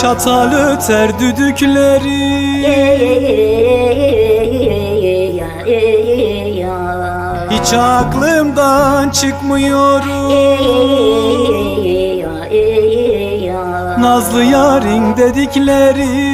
Çatal öter düdükleri. Hiç aklımdan çıkmıyor Nazlı yarın dedikleri.